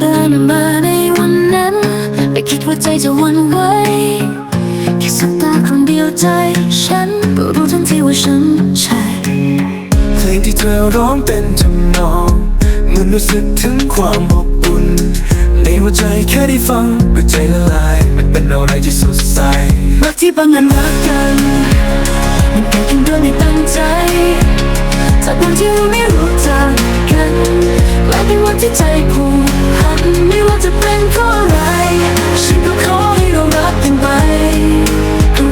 เดินมาในวันนั้น ไม่คิดว่าใจจะวันไหวแค่สบตาคนเดียวใจ ฉันก็รู้ทันทีว่าฉันใช่เพลงที่เธอร้องเป็นทำนองมันรู้สึกถึงความอบอุ่นในหัวใจแค่ได้ฟังหัวใจละลาย มันเป็นอะไรที่สดใสรักที่บางอันรักกันมันเกิดขึ้นโดยไม่ตั้งใจจากวันที่เราไม่รู้จั ที่ใจผูกพันไม่ว่าจะเป็นเพราะอะไร ฉันก็ขอให้เรารักกันไป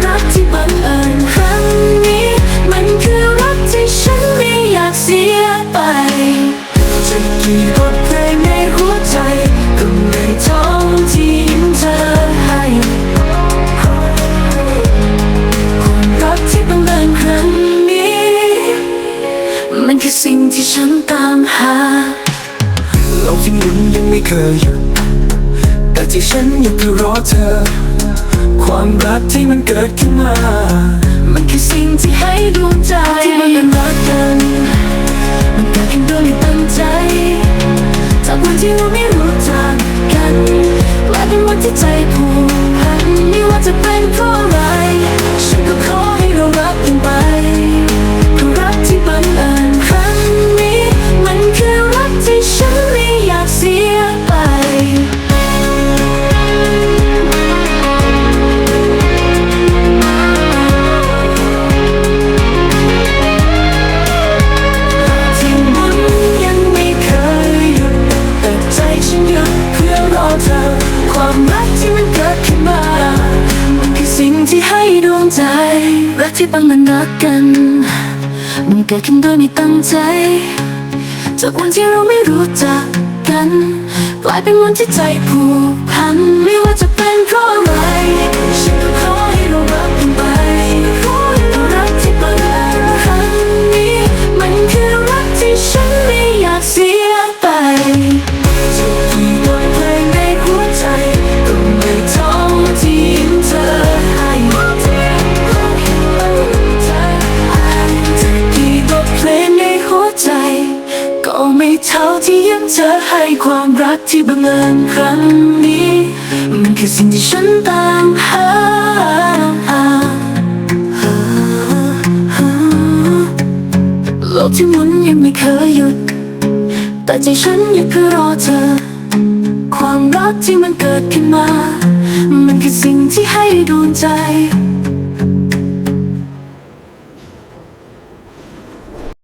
รักที่บังเอิญครั้งนี้ มันคือรักที่ฉันไม่อยากเสียไป จะกี่บทเพลงในหัวใจก็ไม่ท้องที่ยิ้มเธอให้รักที่บังเอิญครั้งนี้ มันคือสิ่งที่ฉันตามหา ลกที่หมุนยังไม่เคยหยุดแต่ที่ฉันยังคือรอเธอ ความรักที่มันเกิดขึ้นมา มันคือสิ่งที่ให้ดวงใจที่มันเป็นรักกัน ที่บังมันรักกัน มันเกิดขึ้นโดยไม่ตั้งใจ จากวันที่เราไม่รู้จักกัน กลายเป็นวันที่ใจผูกพันไม่ว่าจะเป็น ท่าที่ยังจะให้ความรักที่บังเอิญครั้งนี้ มันคือสิ่งที่ฉันตามหาโลกที่หมุนยังไม่เคยหยุด แต่ใจฉันยังเพื่อรอเธอ ความรักที่มันเกิดขึ้นมา มันคือสิ่งที่ให้ดวงใจ